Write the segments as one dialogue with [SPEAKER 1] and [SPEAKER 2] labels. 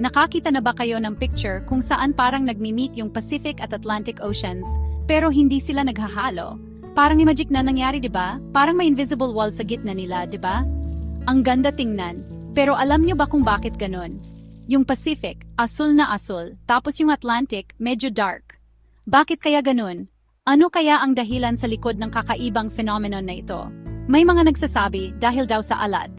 [SPEAKER 1] nakakita na ba kayo ng picture kung saan parang nagmi-meet yung Pacific at Atlantic Oceans, pero hindi sila naghahalo? Parang magic na nangyari, di ba? Parang may invisible wall sa gitna nila, di ba? Ang ganda tingnan. Pero alam nyo ba kung bakit ganun? Yung Pacific, asul na asul, tapos yung Atlantic, medyo dark. Bakit kaya ganun? Ano kaya ang dahilan sa likod ng kakaibang phenomenon na ito? May mga nagsasabi dahil daw sa alat.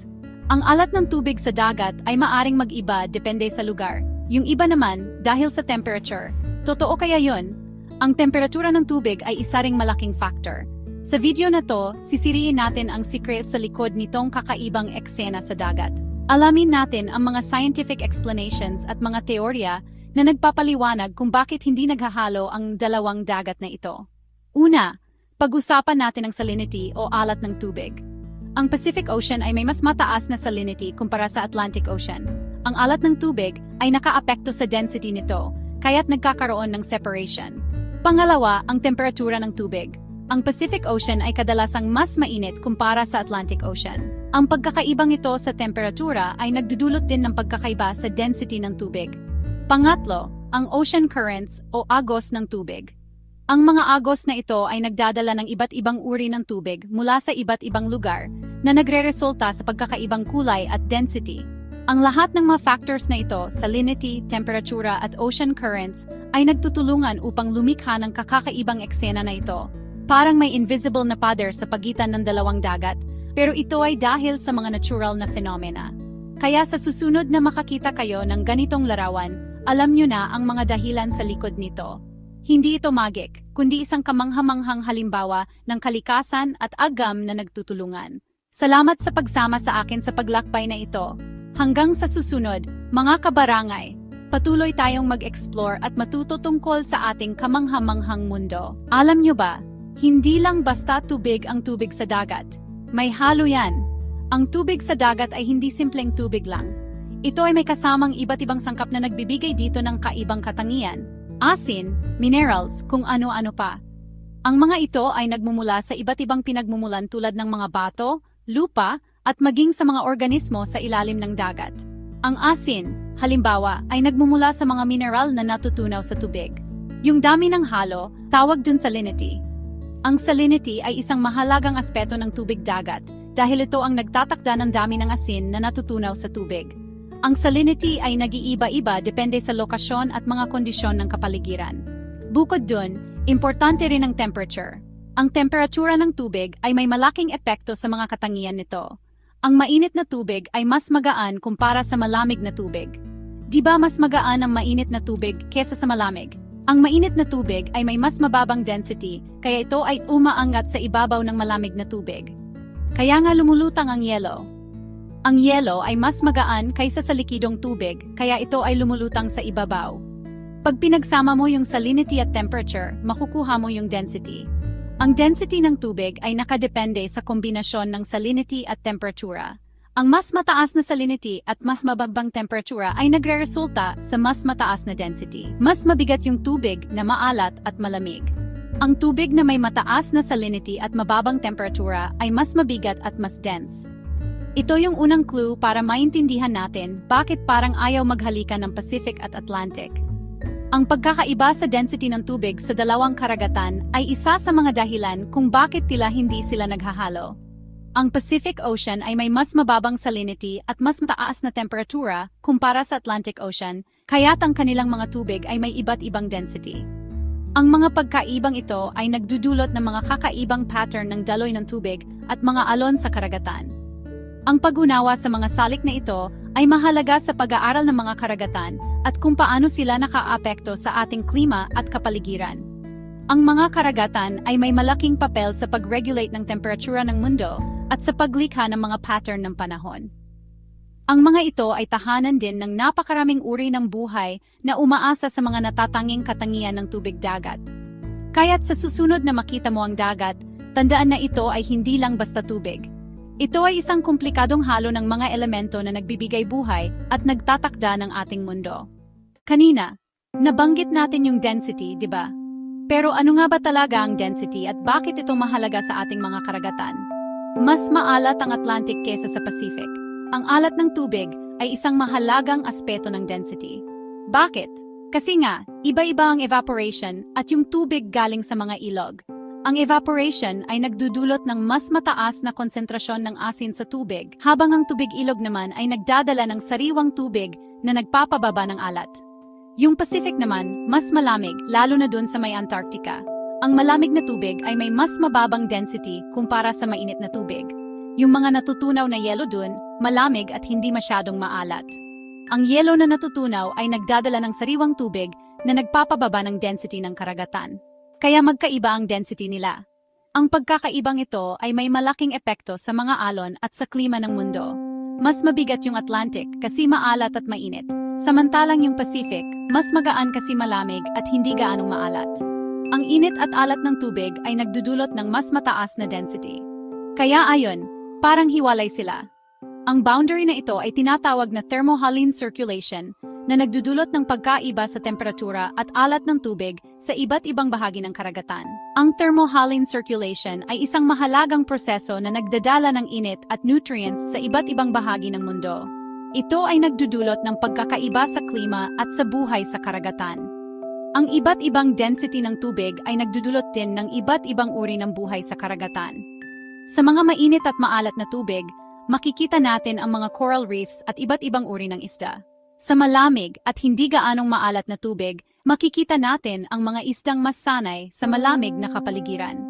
[SPEAKER 1] Ang alat ng tubig sa dagat ay maaring mag-iba depende sa lugar. Yung iba naman dahil sa temperature. Totoo kaya yun? Ang temperatura ng tubig ay isa ring malaking factor. Sa video na to, sisiriin natin ang secret sa likod nitong kakaibang eksena sa dagat. Alamin natin ang mga scientific explanations at mga teorya na nagpapaliwanag kung bakit hindi naghahalo ang dalawang dagat na ito. Una, pag-usapan natin ang salinity o alat ng tubig. Ang Pacific Ocean ay may mas mataas na salinity kumpara sa Atlantic Ocean. Ang alat ng tubig ay nakaapekto sa density nito, kaya't nagkakaroon ng separation. Pangalawa, ang temperatura ng tubig. Ang Pacific Ocean ay kadalasang mas mainit kumpara sa Atlantic Ocean. Ang pagkakaibang ito sa temperatura ay nagdudulot din ng pagkakaiba sa density ng tubig. Pangatlo, ang ocean currents o agos ng tubig. Ang mga agos na ito ay nagdadala ng iba't ibang uri ng tubig mula sa iba't ibang lugar na nagreresulta sa pagkakaibang kulay at density. Ang lahat ng mga factors na ito, salinity, temperatura at ocean currents, ay nagtutulungan upang lumikha ng kakakaibang eksena na ito. Parang may invisible na pader sa pagitan ng dalawang dagat, pero ito ay dahil sa mga natural na phenomena. Kaya sa susunod na makakita kayo ng ganitong larawan, alam nyo na ang mga dahilan sa likod nito. Hindi ito magic, kundi isang kamanghamanghang halimbawa ng kalikasan at agam na nagtutulungan. Salamat sa pagsama sa akin sa paglakbay na ito. Hanggang sa susunod, mga kabarangay, patuloy tayong mag-explore at matuto tungkol sa ating kamanghamanghang mundo. Alam nyo ba, hindi lang basta tubig ang tubig sa dagat. May halo yan. Ang tubig sa dagat ay hindi simpleng tubig lang. Ito ay may kasamang iba't ibang sangkap na nagbibigay dito ng kaibang katangian. Asin, minerals, kung ano-ano pa. Ang mga ito ay nagmumula sa iba't ibang pinagmumulan tulad ng mga bato, lupa, at maging sa mga organismo sa ilalim ng dagat. Ang asin, halimbawa, ay nagmumula sa mga mineral na natutunaw sa tubig. Yung dami ng halo, tawag dun salinity. Ang salinity ay isang mahalagang aspeto ng tubig dagat dahil ito ang nagtatakda ng dami ng asin na natutunaw sa tubig. Ang salinity ay nag-iiba-iba depende sa lokasyon at mga kondisyon ng kapaligiran. Bukod dun, importante rin ang temperature. Ang temperatura ng tubig ay may malaking epekto sa mga katangian nito. Ang mainit na tubig ay mas magaan kumpara sa malamig na tubig. Di ba mas magaan ang mainit na tubig kesa sa malamig? Ang mainit na tubig ay may mas mababang density, kaya ito ay umaangat sa ibabaw ng malamig na tubig. Kaya nga lumulutang ang yelo. Ang yelo ay mas magaan kaysa sa likidong tubig, kaya ito ay lumulutang sa ibabaw. Pag pinagsama mo yung salinity at temperature, makukuha mo yung density. Ang density ng tubig ay nakadepende sa kombinasyon ng salinity at temperatura. Ang mas mataas na salinity at mas mababang temperatura ay nagreresulta sa mas mataas na density. Mas mabigat yung tubig na maalat at malamig. Ang tubig na may mataas na salinity at mababang temperatura ay mas mabigat at mas dense. Ito yung unang clue para maintindihan natin bakit parang ayaw maghalikan ng Pacific at Atlantic. Ang pagkakaiba sa density ng tubig sa dalawang karagatan ay isa sa mga dahilan kung bakit tila hindi sila naghahalo. Ang Pacific Ocean ay may mas mababang salinity at mas mataas na temperatura kumpara sa Atlantic Ocean, kaya't ang kanilang mga tubig ay may iba't ibang density. Ang mga pagkaibang ito ay nagdudulot ng mga kakaibang pattern ng daloy ng tubig at mga alon sa karagatan. Ang pag-unawa sa mga salik na ito ay mahalaga sa pag-aaral ng mga karagatan at kung paano sila nakaapekto sa ating klima at kapaligiran. Ang mga karagatan ay may malaking papel sa pag-regulate ng temperatura ng mundo at sa paglikha ng mga pattern ng panahon. Ang mga ito ay tahanan din ng napakaraming uri ng buhay na umaasa sa mga natatanging katangian ng tubig dagat. Kaya't sa susunod na makita mo ang dagat, tandaan na ito ay hindi lang basta tubig. Ito ay isang komplikadong halo ng mga elemento na nagbibigay buhay at nagtatakda ng ating mundo. Kanina, nabanggit natin yung density, di ba? Pero ano nga ba talaga ang density at bakit ito mahalaga sa ating mga karagatan? Mas maalat ang Atlantic kesa sa Pacific. Ang alat ng tubig ay isang mahalagang aspeto ng density. Bakit? Kasi nga, iba-iba ang evaporation at yung tubig galing sa mga ilog. Ang evaporation ay nagdudulot ng mas mataas na konsentrasyon ng asin sa tubig, habang ang tubig ilog naman ay nagdadala ng sariwang tubig na nagpapababa ng alat. Yung Pacific naman, mas malamig, lalo na dun sa may Antarctica. Ang malamig na tubig ay may mas mababang density kumpara sa mainit na tubig. Yung mga natutunaw na yelo dun, malamig at hindi masyadong maalat. Ang yelo na natutunaw ay nagdadala ng sariwang tubig na nagpapababa ng density ng karagatan. Kaya magkaiba ang density nila. Ang pagkakaibang ito ay may malaking epekto sa mga alon at sa klima ng mundo. Mas mabigat yung Atlantic kasi maalat at mainit. Samantalang yung Pacific, mas magaan kasi malamig at hindi gaanong maalat. Ang init at alat ng tubig ay nagdudulot ng mas mataas na density. Kaya ayon, parang hiwalay sila. Ang boundary na ito ay tinatawag na thermohaline circulation na nagdudulot ng pagkaiba sa temperatura at alat ng tubig sa iba't ibang bahagi ng karagatan. Ang thermohaline circulation ay isang mahalagang proseso na nagdadala ng init at nutrients sa iba't ibang bahagi ng mundo. Ito ay nagdudulot ng pagkakaiba sa klima at sa buhay sa karagatan. Ang iba't ibang density ng tubig ay nagdudulot din ng iba't ibang uri ng buhay sa karagatan. Sa mga mainit at maalat na tubig, makikita natin ang mga coral reefs at iba't ibang uri ng isda. Sa malamig at hindi gaanong maalat na tubig, makikita natin ang mga isdang mas sanay sa malamig na kapaligiran.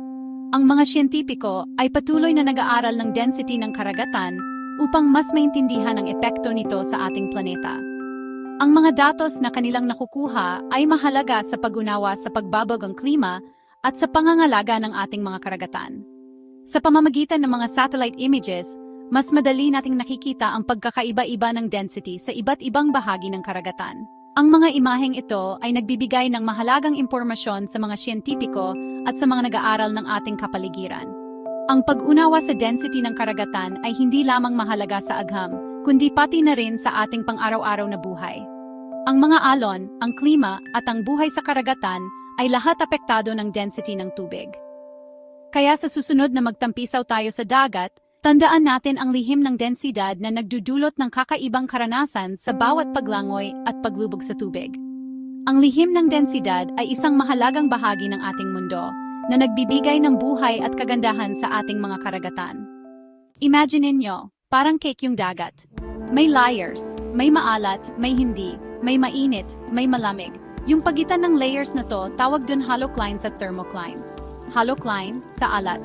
[SPEAKER 1] Ang mga siyentipiko ay patuloy na nag-aaral ng density ng karagatan upang mas maintindihan ang epekto nito sa ating planeta. Ang mga datos na kanilang nakukuha ay mahalaga sa pag-unawa sa pagbabagang klima at sa pangangalaga ng ating mga karagatan. Sa pamamagitan ng mga satellite images, mas madali nating nakikita ang pagkakaiba-iba ng density sa iba't ibang bahagi ng karagatan. Ang mga imaheng ito ay nagbibigay ng mahalagang impormasyon sa mga siyentipiko at sa mga nag-aaral ng ating kapaligiran. Ang pag-unawa sa density ng karagatan ay hindi lamang mahalaga sa agham, kundi pati na rin sa ating pang-araw-araw na buhay. Ang mga alon, ang klima, at ang buhay sa karagatan ay lahat apektado ng density ng tubig. Kaya sa susunod na magtampisaw tayo sa dagat, tandaan natin ang lihim ng densidad na nagdudulot ng kakaibang karanasan sa bawat paglangoy at paglubog sa tubig. Ang lihim ng densidad ay isang mahalagang bahagi ng ating mundo na nagbibigay ng buhay at kagandahan sa ating mga karagatan. Imagine ninyo, parang cake yung dagat. May layers, may maalat, may hindi, may mainit, may malamig. Yung pagitan ng layers na to, tawag dun haloclines at thermoclines. Halocline sa alat,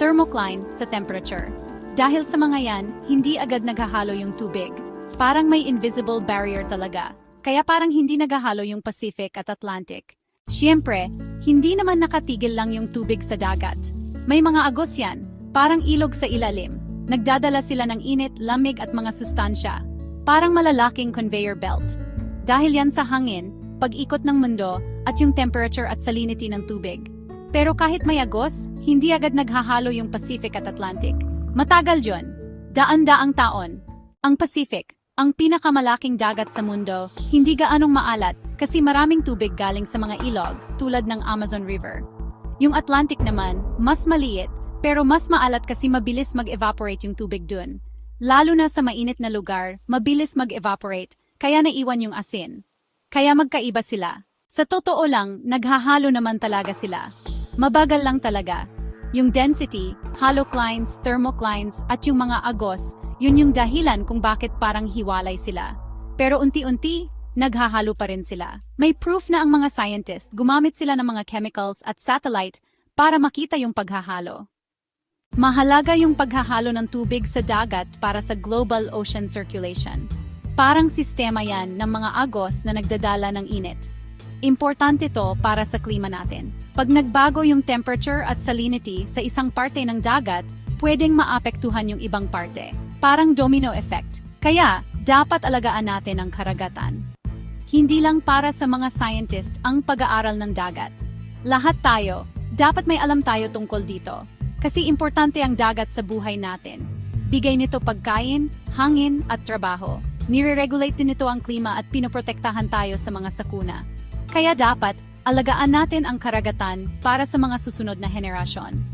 [SPEAKER 1] thermocline sa temperature. Dahil sa mga yan, hindi agad naghahalo yung tubig. Parang may invisible barrier talaga. Kaya parang hindi naghahalo yung Pacific at Atlantic. Siyempre, hindi naman nakatigil lang yung tubig sa dagat. May mga agos yan, parang ilog sa ilalim. Nagdadala sila ng init, lamig at mga sustansya. Parang malalaking conveyor belt. Dahil yan sa hangin, pag-ikot ng mundo, at yung temperature at salinity ng tubig. Pero kahit may agos, hindi agad naghahalo yung Pacific at Atlantic. Matagal yon. Daan-daang taon. Ang Pacific, ang pinakamalaking dagat sa mundo, hindi gaanong maalat kasi maraming tubig galing sa mga ilog tulad ng Amazon River. Yung Atlantic naman, mas maliit, pero mas maalat kasi mabilis mag-evaporate yung tubig dun. Lalo na sa mainit na lugar, mabilis mag-evaporate, kaya naiwan yung asin. Kaya magkaiba sila. Sa totoo lang, naghahalo naman talaga sila. Mabagal lang talaga. Yung density, haloclines, thermoclines, at yung mga agos, yun yung dahilan kung bakit parang hiwalay sila. Pero unti-unti, naghahalo pa rin sila. May proof na ang mga scientist gumamit sila ng mga chemicals at satellite para makita yung paghahalo. Mahalaga yung paghahalo ng tubig sa dagat para sa global ocean circulation. Parang sistema yan ng mga agos na nagdadala ng init. Importante to para sa klima natin. Pag nagbago yung temperature at salinity sa isang parte ng dagat, pwedeng maapektuhan yung ibang parte. Parang domino effect. Kaya, dapat alagaan natin ang karagatan. Hindi lang para sa mga scientist ang pag-aaral ng dagat. Lahat tayo, dapat may alam tayo tungkol dito. Kasi importante ang dagat sa buhay natin. Bigay nito pagkain, hangin at trabaho. Nire-regulate din nito ang klima at pinoprotektahan tayo sa mga sakuna. Kaya dapat, alagaan natin ang karagatan para sa mga susunod na henerasyon.